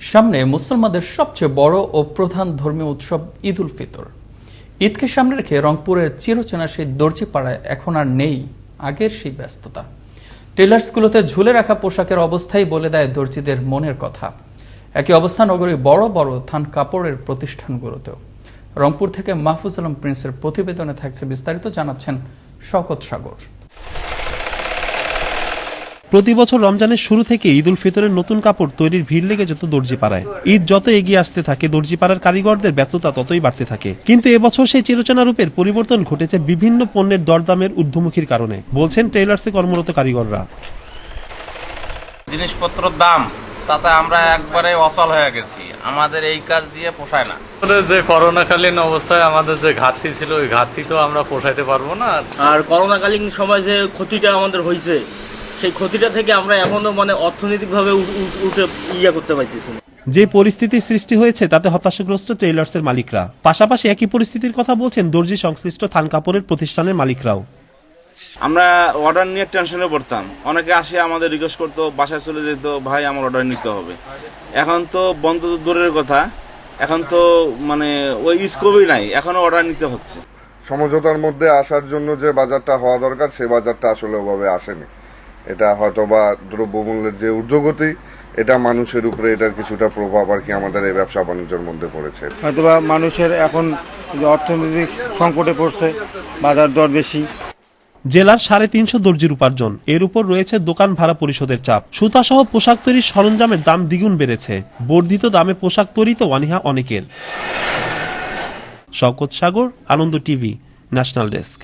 সামনে মুসলমানদের সবচেয়ে বড় ও প্রধান ধর্মীয় উৎসব ঈদ উল ফিতর। ঈদকে সামনে রেখে রংপুরের চিরচেনা সেই দর্জি পাড়ায় এখন আর নেই আগের সেই ব্যস্ততা। টেলার্সগুলোতে ঝুলে রাখা পোশাকের অবস্থাই বলে দেয় দর্জিদের মনের কথা। একই অবস্থা নগরীর বড় বড় থান কাপড়ের প্রতিষ্ঠানগুলোতেও। রংপুর থেকে মাহফুজ আলম প্রিন্সের প্রতিবেদনে থাকছে বিস্তারিত, জানাচ্ছেন শকত সাগর। প্রতি বছর রমজানের শুরু থেকে ঈদ উল ফিতরের নতুন কাপড় তৈরির ভিড় লেগে যেত দর্জি পাড়ায় ঈদ যত এগিয়ে আসতে থাকে দর্জি পাড়ার কারিগরদের ব্যস্ততা ততই বাড়তে থাকে। কিন্তু এবছর সেই চিরচেনা রূপের পরিবর্তন ঘটেছে বিভিন্ন পণ্যের দরদামের ঊর্ধ্বমুখীর কারণে বলছেন টেইলার্সে কর্মরত কারিগররা। জিনিসপত্রের দাম তাতে আমরা একবারে অচল হয়ে গেছি। আমাদের এই কাজ দিয়ে পোষায় না। যে করোনাকালীন অবস্থায় আমাদের যে ঘাটতি ছিল ওই ঘাটতি তো আমরা পোষাইতে পারব না। আর করোনাকালীন সময় যে ক্ষতিটা আমাদের হয়েছে সেই ক্ষতিটা থেকে আমরা এখনও মানে অর্থনৈতিকভাবে উঠে ইয়া করতে পারতেছি না। যে পরিস্থিতির সৃষ্টি হয়েছে তাতে হতাশাগ্রস্ত টেইলার্সের মালিকরা। পাশাপাশি একই পরিস্থিতির কথা বলছেন দর্জি সংশ্লিষ্ট থান কাপড়ের প্রতিষ্ঠানের মালিকরাও। আমরা অর্ডার নিয়ে টেনশনে পড়তাম। অনেকে আসে আমাদের রিকোয়েস্ট করতো বাসায় চলে যেত ভাই আমার অর্ডার নিতে হবে। এখন তো বন্ধ তো দূরের কথা। এখন তো মানে ওই স্কোপই নাই। এখনও অর্ডার নিতে হচ্ছে। সমঝোতার মধ্যে আসার জন্য যে বাজারটা হওয়া দরকার সেই বাজারটা আসলে ওভাবে আসেনি। এটা হয়তো বা দ্রব্যমূল্যের যে ঊর্ধ্বগতি এটা মানুষের উপরে এটার কিছুটা প্রভাব আর কি আমাদের এই ব্যবসা বাণিজ্যের মধ্যে পড়েছে। হয়তোবা মানুষের এখন অর্থনৈতিক সংকটে পড়ছে বাজার দর বেশি। জেলার সাড়ে তিনশো দর্জির উপার্জন এর উপর রয়েছে দোকান ভাড়া পরিশোধের চাপ। সুতাসহ পোশাক তৈরির সরঞ্জামের দাম দ্বিগুণ বেড়েছে। বর্ধিত দামে পোশাক তৈরিতে অনীহা অনেকের। Shawkat Sagar Ananda TV national desk.